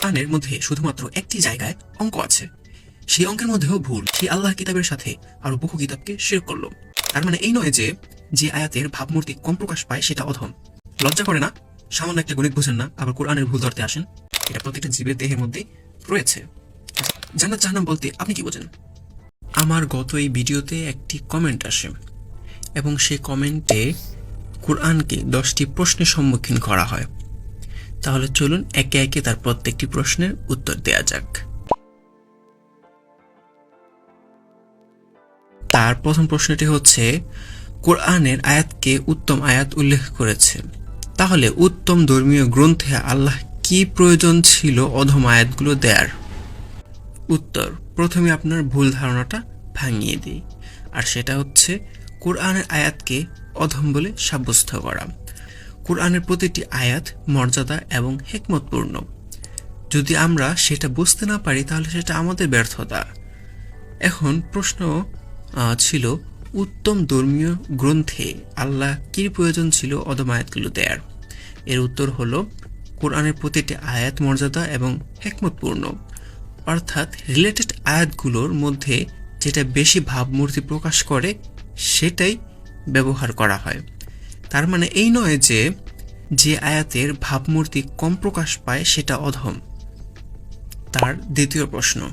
কোরআনের মধ্যে শুধুমাত্র একটি জায়গায় অঙ্ক আছে। সেই অঙ্কের মধ্যেও ভুল। সেই আল্লাহ কিতাবের সাথে আরও বহু কিতাবকে শের করল। তার মানে এই নয় যে যে আয়াতের ভাবমূর্তি কম প্রকাশ পায় সেটা অধম। লজ্জা করে না? সামান্য একটা গণিত বোঝেন না, আবার কোরআনের ভুল ধরতে আসেন। এটা প্রত্যেকটা জীবের দেহের মধ্যে রয়েছে। জান্নাত জাহান্নাম বলতে আপনি কি বোঝেন? আমার গত এই ভিডিওতে একটি কমেন্ট আসে। এবং সেই কমেন্টে কোরআনকে দশটি প্রশ্নের সম্মুখীন করা হয়। তাহলে চলুন একে একে তার প্রত্যেকটি প্রশ্নের উত্তর দেয়া যাক। তার প্রথম প্রশ্নটি হচ্ছে, কোরআনের আয়াতকে উত্তম আয়াত উল্লেখ করেছে। তাহলে উত্তম ধর্মীয় গ্রন্থে আল্লাহ কি প্রয়োজন ছিল অধম আয়াতগুলো দেয়ার? উত্তর, প্রথমে আপনার ভুল ধারণাটা ভাঙিয়ে দিই। আর সেটা হচ্ছে, কোরআনের আয়াতকে অধম বলে সাব্যস্ত করা। কোরআনের প্রতিটি আয়াত মর্যাদা এবং হেকমতপূর্ণ। যদি আমরা সেটা বুঝতে না পারি, তাহলে সেটা আমাদের ব্যর্থতা। এখন প্রশ্ন ছিল, উত্তম ধর্মীয় গ্রন্থে আল্লাহ কি প্রয়োজন ছিল অদম আয়াতগুলো দেয়ার এর উত্তর হলো, কোরআনের প্রতিটি আয়াত মর্যাদা এবং হেকমতপূর্ণ। অর্থাৎ রিলেটেড আয়াতগুলোর মধ্যে যেটা বেশি ভাবমূর্তি প্রকাশ করে, সেটাই ব্যবহার করা হয়। তার মানে এই নয় যে যে আয়াতের ভাবমূর্তি কম প্রকাশ পায় সেটা অধম। তার দ্বিতীয় প্রশ্ন,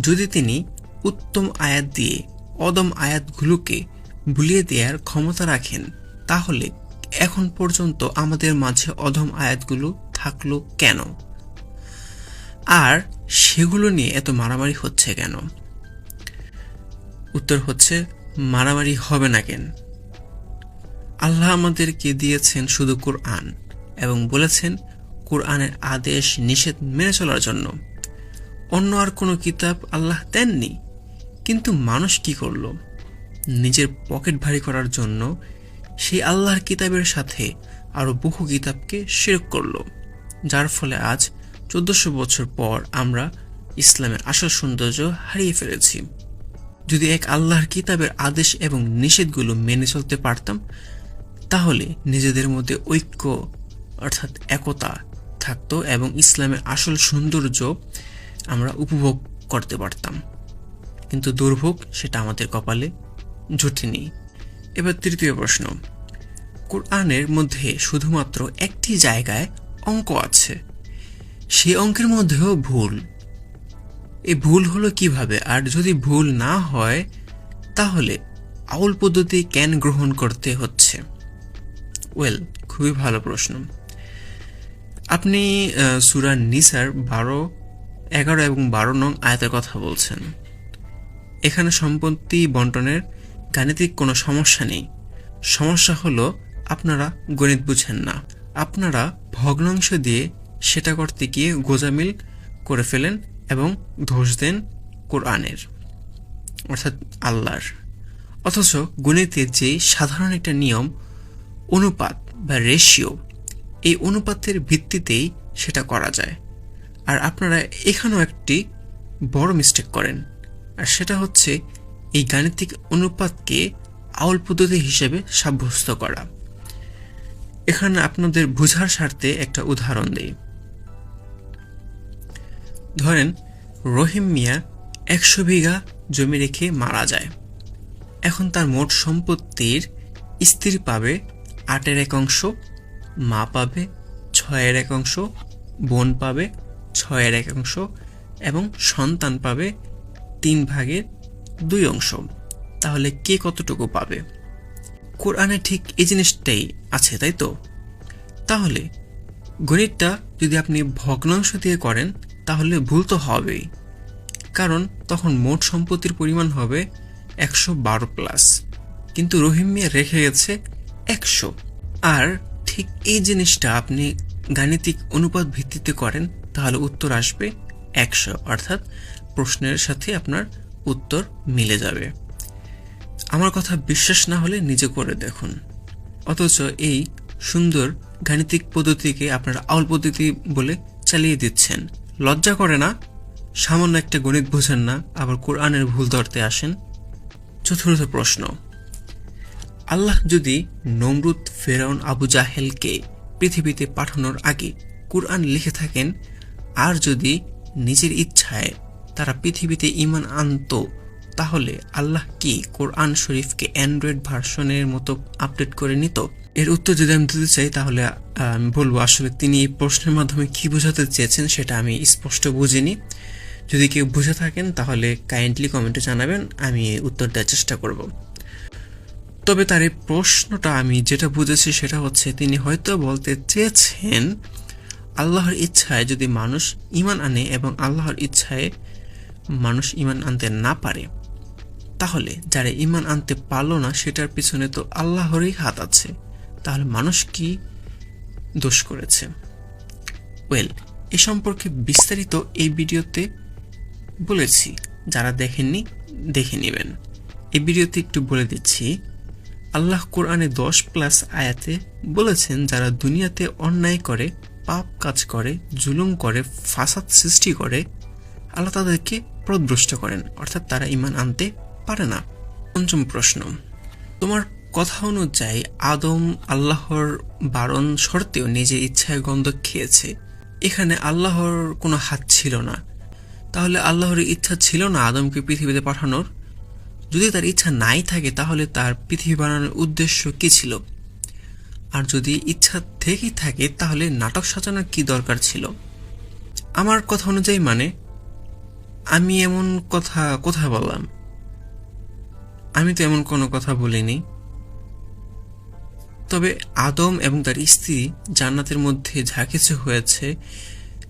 যদি তিনি উত্তম আয়াত দিয়ে অদম আয়াতগুলোকে ভুলিয়ে দেওয়ার ক্ষমতা রাখেন, তাহলে এখন পর্যন্ত আমাদের মাঝে অধম আয়াতগুলো থাকল কেন? আর সেগুলো নিয়ে এত মারামারি হচ্ছে কেন? উত্তর হচ্ছে, মারামারি হবে না কেন? আল্লাহ আমাদেরকে দিয়েছেন শুধু কোরআন এবং বলেছেন কোরআনের আদেশ নিষেধ মেনে চলার জন্য। অন্য আর কোনো কিতাব আল্লাহ দেননি। কিন্তু মানুষ কি করল? নিজের পকেট ভারী করার জন্য সেই আল্লাহর কিতাবের সাথে আরও বহু কিতাবকে শেরক করল। যার ফলে আজ চোদ্দশো বছর পর আমরা ইসলামের আসল সৌন্দর্য হারিয়ে ফেলেছি। যদি এক আল্লাহর কিতাবের আদেশ এবং নিষেধগুলো মেনে চলতে পারতাম তাহলে নিজেদের মধ্যে ঐক্য, অর্থাৎ একতা থাকতো এবং ইসলামের আসল সৌন্দর্য আমরা উপভোগ করতে পারতাম। কিন্তু দুর্ভোগ সেটা আমাদের কপালে জুটেনি এবার তৃতীয় প্রশ্ন। কোরআনের মধ্যে শুধুমাত্র একটি জায়গায় অঙ্ক আছে। সেই অঙ্কের মধ্যেও ভুল। এই ভুল হলো কীভাবে? আর যদি ভুল না হয়, তাহলে আউল পদ্ধতি কেন গ্রহণ করতে হচ্ছে? ওয়েল খুবই ভালো প্রশ্ন। আপনি সুরা নিসার বারো, এগারো এবং বারো নং আয়াতের কথা বলছেন। এখানে সম্পত্তি বন্টনের গাণিতিক কোনো সমস্যা নেই। সমস্যা হলো, আপনারা গণিত বুঝেন না। আপনারা ভগ্নাংশ দিয়ে সেটা করতে গিয়ে গোজামিল করে ফেলেন এবং দোষ দেন কোরআনের, অর্থাৎ আল্লাহর। অথচ গণিতের যে সাধারণ একটা নিয়ম অনুপাত বা রেশিও এই অনুপাতের ভিত্তিতেই সেটা করা যায়। আর আপনারা এখানেও একটি বড় মিস্টেক করেন, আর সেটা হচ্ছে এই গাণিতিক অনুপাতকে আউল পদ্ধতি হিসেবে সাব্যস্ত করা। এখানে আপনাদের বোঝার স্বার্থে একটা উদাহরণ দেই। ধরেন, রহিম মিয়া একশো বিঘা জমি রেখে মারা যায়। এখন তার মোট সম্পত্তির স্ত্রী পাবে আটের এক অংশ মা পাবে, ছয়ের এক অংশ বোন পাবে, ছয়ের এক অংশ এবং সন্তান পাবে তিন ভাগের দুই অংশ। তাহলে কে কতটুকু পাবে? কোরআনে ঠিক এই জিনিসটাই আছে, তাই তো? তাহলে গণিতটা যদি আপনি ভগ্নাংশ দিয়ে করেন, তাহলে ভুল তো হবেই। কারণ তখন মোট সম্পত্তির পরিমাণ হবে একশো বারো প্লাস। কিন্তু রহিম মিয়া রেখে গেছে একশো। আর ঠিক এই জিনিসটা আপনি গাণিতিক অনুপাত ভিত্তিতে করেন, তাহলে উত্তর আসবে একশো। অর্থাৎ প্রশ্নের সাথে আপনার উত্তর মিলে যাবে। আমার কথা বিশ্বাস না হলে নিজে করে দেখুন। অথচ এই সুন্দর গাণিতিক পদ্ধতিকে আপনারা আউল পদ্ধতি বলে চালিয়ে দিচ্ছেন। লজ্জা করে না? সামান্য একটা গণিত বোঝেন না, আবার কোরআনের ভুল ধরতে আসেন? চতুর্থ প্রশ্ন। আল্লাহ যদি নমরুদ, ফেরাউন, আবু জাহেলকে পৃথিবীতে পাঠানোর আগে কোরআন লিখে থাকেন, আর যদি নিজের ইচ্ছায় তারা পৃথিবীতে ইমান আনতো, তাহলে আল্লাহ কি কোরআন শরীফকে অ্যান্ড্রয়েড ভার্সনের মতো আপডেট করে নিত? এর উত্তর যদি আমি দিতে চাই, তাহলে আমি বলব আসলে তিনি এই প্রশ্নের মাধ্যমে কি বোঝাতে চেয়েছেন সেটা আমি স্পষ্ট বুঝিনি। যদি কেউ বুঝে থাকেন, তাহলে কাইন্ডলি কমেন্টে জানাবেন, আমি উত্তর দেওয়ার চেষ্টা করব। তবে তার এই প্রশ্নটা আমি যেটা বুঝেছি সেটা হচ্ছে, তিনি হয়তো বলতে চেয়েছেন, আল্লাহর ইচ্ছায় যদি মানুষ ইমান আনে এবং আল্লাহর ইচ্ছায় মানুষ ইমান আনতে না পারে, তাহলে যারা ইমান আনতে পারল না, সেটার পিছনে তো আল্লাহরই হাত আছে। তাহলে মানুষ কি দোষ করেছে? ওয়েল এ সম্পর্কে বিস্তারিত এই ভিডিওতে বলেছি, যারা দেখেননি, দেখে নেবেন। এই ভিডিওতে একটু বলে দিচ্ছি আল্লাহ কোরআনে দশ প্লাস আয়াতে বলেছেন, যারা দুনিয়াতে অন্যায় করে, পাপ কাজ করে, জুলুম করে, ফাসাদ সৃষ্টি করে, আল্লাহ তাদেরকে প্রদ্রষ্ট করেন, অর্থাৎ তারা ইমান আনতে পারে না। পঞ্চম প্রশ্ন, তোমার কথা অনুযায়ী আদম আল্লাহর বারণ সত্ত্বেও নিজের ইচ্ছায় গন্ধ খেয়েছে। এখানে আল্লাহর কোনো হাত ছিল না। তাহলে আল্লাহর ইচ্ছা ছিল না আদমকে পৃথিবীতে পাঠানোর? যদি তার ইচ্ছা নাই থাকে, তাহলে তার পৃথিবী বানানোর উদ্দেশ্য কি ছিল? আর যদি ইচ্ছা থেকেই থাকে, তাহলে নাটক সাজানোর কি দরকার ছিল? আমার কথা অনুযায়ী মানে আমি এমন কথা কোথায় বললাম? আমি তো এমন কোনো কথা বলিনি। তবে আদম এবং তার স্ত্রী জান্নাতের মধ্যে যা কিছু হয়েছে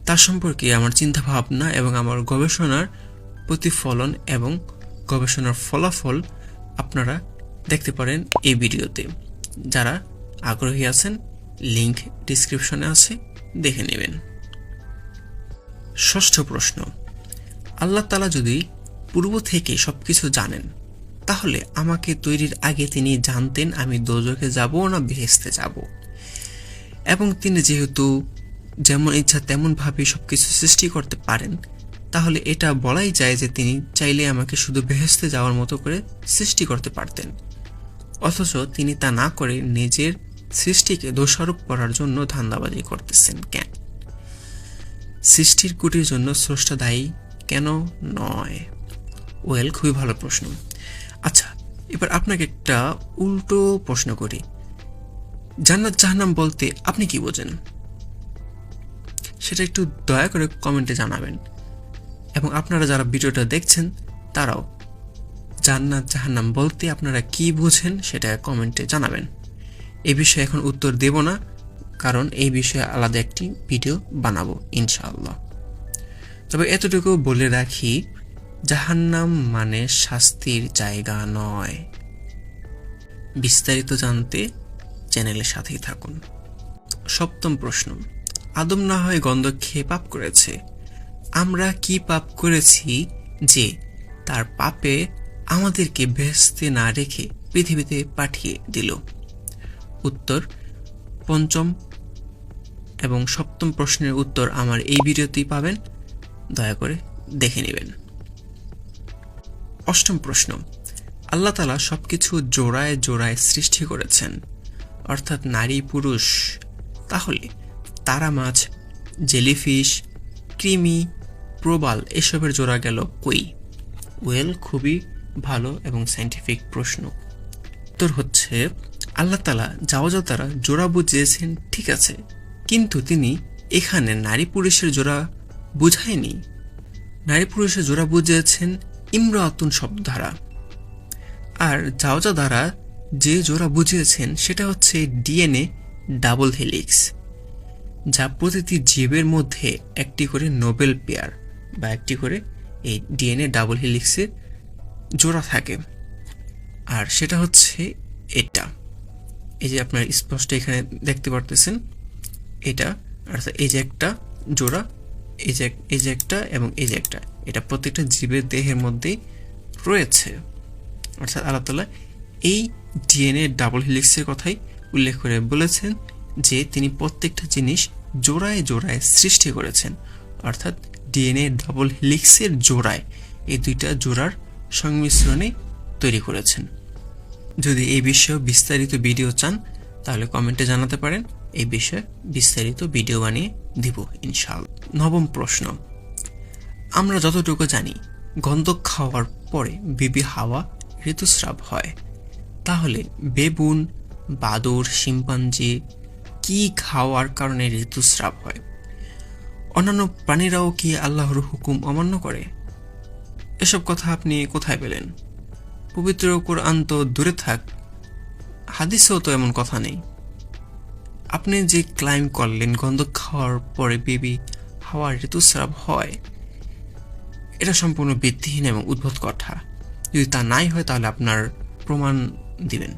তার সম্পর্কে আমার চিন্তা ভাবনা এবং আমার গবেষণার প্রতিফলন এবং গবেষণার ফলাফল আপনারা দেখতে পারেন এই ভিডিওতে। যারা আগ্রহী আছেন, লিংক ডিসক্রিপশনে আছে, দেখে নেবেন। ষষ্ঠ প্রশ্ন, আল্লাহ তালা যদি পূর্ব থেকে সবকিছু জানেন, তাহলে আমাকে তৈরির আগে তিনি জানতেন আমি দোজকে যাব না বেহেস্তে যাব। এবং তিনি যেহেতু যেমন ইচ্ছা তেমনভাবে সবকিছু সৃষ্টি করতে পারেন তাহলে এটা বলাই যায় যে তিনি চাইলে আমাকে শুধু বেহেস্তে যাওয়ার মতো করে সৃষ্টি করতে পারতেন। অথচ তিনি তা না করে নিজের সৃষ্টিকে দোষারোপ করার জন্য ধান্দাবাজি করতেছেন। কেন? সৃষ্টির কুটির জন্য স্রষ্টা দায়ী কেন নয়? ওয়েল, খুবই ভালো প্রশ্ন। আচ্ছা এবার আপনাকে একটা উল্টো প্রশ্ন করি। জান্নাত জাহান্নাম বলতে আপনি কি বোঝেন? সেটা একটু দয়া করে কমেন্টে জানাবেন। এবং আপনারা যারা ভিডিওটা দেখছেন, তারাও জান্নাত জাহান্নাম বলতে আপনারা কি বুঝেন সেটা কমেন্টে জানাবেন। এ বিষয়ে এখন উত্তর দেব না, কারণ এই বিষয়ে আলাদা একটি ভিডিও বানাবো ইনশাআল্লাহ। তবে এতটুকু বলে রাখি, জাহান্নাম মানে শাস্তির জায়গা নয়। বিস্তারিত জানতে চ্যানেলের সাথেই থাকুন। সপ্তম প্রশ্ন, আদম না হয় গন্ধ খেয়ে পাপ করেছে? আমরা কি পাপ করেছি যে তার পাপে আমাদেরকে ভেস্তে না রেখে পৃথিবীতে পাঠিয়ে দিল? উত্তর, পঞ্চম এবং সপ্তম প্রশ্নের উত্তর আমার এই ভিডিওতেই পাবেন। দয়া করে দেখে নেবেন। অষ্টম প্রশ্ন, আল্লাহ তালা সবকিছু জোড়ায় জোড়ায় সৃষ্টি করেছেন, অর্থাৎ নারী, পুরুষ। তাহলে তারা মাছ, জেলিফিশ, কৃমি প্রবাল, এসবের জোড়া গেল কই? ওয়েল, খুবই ভালো এবং সাইন্টিফিক প্রশ্ন। উত্তর হচ্ছে, আল্লাহ তালা যাওয়া যাও তারা জোড়া বুঝিয়েছেন, ঠিক আছে। কিন্তু তিনি এখানে নারী পুরুষের জোড়া বুঝায়নি। নারী পুরুষের জোড়া বুঝিয়েছেন ইমরাতুন শব্দ দ্বারা আর যাওজা দ্বারা যে জোড়া বুঝিয়েছেন, সেটা হচ্ছে ডিএনএ ডাবল হেলিক্স, যা প্রতিটি জীবের মধ্যে একটি করে নোবেল পেয়ার। বা একটি করে এই ডিএনএ ডাবল হিলিক্সের জোড়া থাকে। আর সেটা হচ্ছে এটা। এই যে আপনার স্পষ্ট এখানে দেখতে পারতেছেন, এটা, অর্থাৎ এই যে একটা জোড়া, এই যে এই যে একটা এবং এই যে একটা, এটা প্রত্যেকটা জীবের দেহের মধ্যেই রয়েছে। অর্থাৎ আল্লাহ তালা এই ডিএনএ ডাবল হিলিক্সের কথাই উল্লেখ করে বলেছেন যে তিনি প্রত্যেকটা জিনিস জোড়ায় জোড়ায় সৃষ্টি করেছেন। অর্থাৎ ডিএনএ ডাবল হিলিক্সের জোড়ায় এই দুইটা জোড়ার সংমিশ্রণে তৈরি করেছেন। যদি এই বিষয়ে বিস্তারিত ভিডিও চান, তাহলে কমেন্টে জানাতে পারেন। এই বিষয়ে বিস্তারিত ভিডিও বানিয়ে দিব ইনশাল নবম প্রশ্ন। আমরা যতটুকু জানি গন্ধক খাওয়ার পরে বেবি হাওয়া ঋতুস্রাব হয়। তাহলে বেবুন, বাদুর, শিম্পাঞ্জি কি খাওয়ার কারণে ঋতুস্রাব হয়? অন্যান্য প্রাণীরাও কি আল্লাহর হুকুম অমান্য করে? এসব কথা আপনি কোথায় পেলেন? পবিত্র কোরআন তো দূরে থাক, হাদিসেও তো এমন কথা নেই। আপনি যে ক্লাইম করলেন, গন্ধ খাওয়ার পরে বেবি হাওয়ার ঋতুস্রাব হয়, এটা সম্পূর্ণ ভিত্তিহীন এবং উদ্ভট কথা। যদি তা নাই হয়, তাহলে আপনার প্রমাণ দিবেন।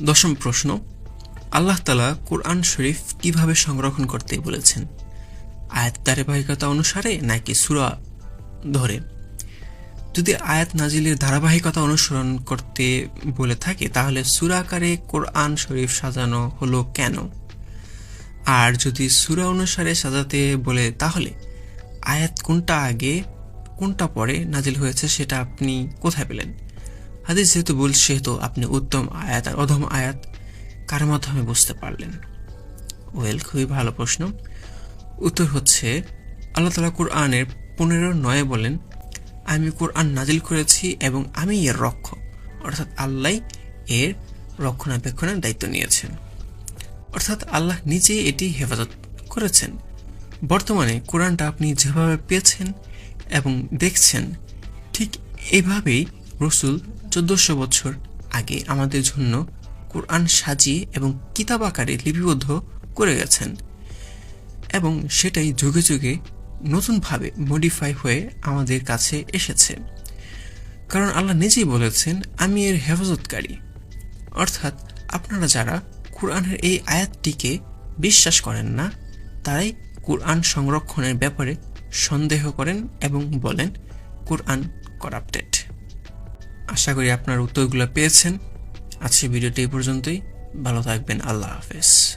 দশম প্রশ্ন, আল্লাহ তালা কোরআন শরীফ কীভাবে সংরক্ষণ করতে বলেছেন? আয়াত ধারাবাহিকতা অনুসারে নাকি সুরা ধরে? যদি আয়াত নাজিলের ধারাবাহিকতা অনুসরণ করতে বলে থাকে, তাহলে সুরাকারে কোরআন শরীফ সাজানো হলো কেন? আর যদি সুরা অনুসারে সাজাতে বলে, তাহলে আয়াত কোনটা আগে, কোনটা পরে নাজিল হয়েছে সেটা আপনি কোথায় পেলেন? হাদিস যেহেতু বল সেহেতু আপনি উত্তম আয়াত আর অধম আয়াত কার মাধ্যমে বুঝতে পারলেন? ওয়েল, খুবই ভালো প্রশ্ন। উত্তর হচ্ছে, আল্লাহ তালা কোরআনের পনেরো নয়ে বলেন, আমি কোরআন নাজিল করেছি এবং আমি এর রক্ষক। অর্থাৎ আল্লাহ এর রক্ষণাবেক্ষণের দায়িত্ব নিয়েছেন। অর্থাৎ আল্লাহ নিজেই এটি হেফাজত করেছেন। বর্তমানে কোরআনটা আপনি যেভাবে পেয়েছেন এবং দেখছেন, ঠিক এভাবেই রসুল চোদ্দশো বছর আগে আমাদের জন্য কোরআন সাজিয়ে এবং কিতাব আকারে লিপিবদ্ধ করে গেছেন। এবং সেটাই যুগে যুগে নতুনভাবে মডিফাই হয়ে আমাদের কাছে এসেছে। কারণ আল্লাহ নিজেই বলেছেন, আমি এর হেফাজতকারী। অর্থাৎ আপনারা যারা কোরআনের এই আয়াতটিকে বিশ্বাস করেন না, তারাই কোরআন সংরক্ষণের ব্যাপারে সন্দেহ করেন এবং বলেন, কোরআন করাপ্টেড আশা করি আপনার উত্তরগুলো পেয়েছেন। আজকে ভিডিওটি এই পর্যন্তই। ভালো থাকবেন। আল্লাহ হাফেজ।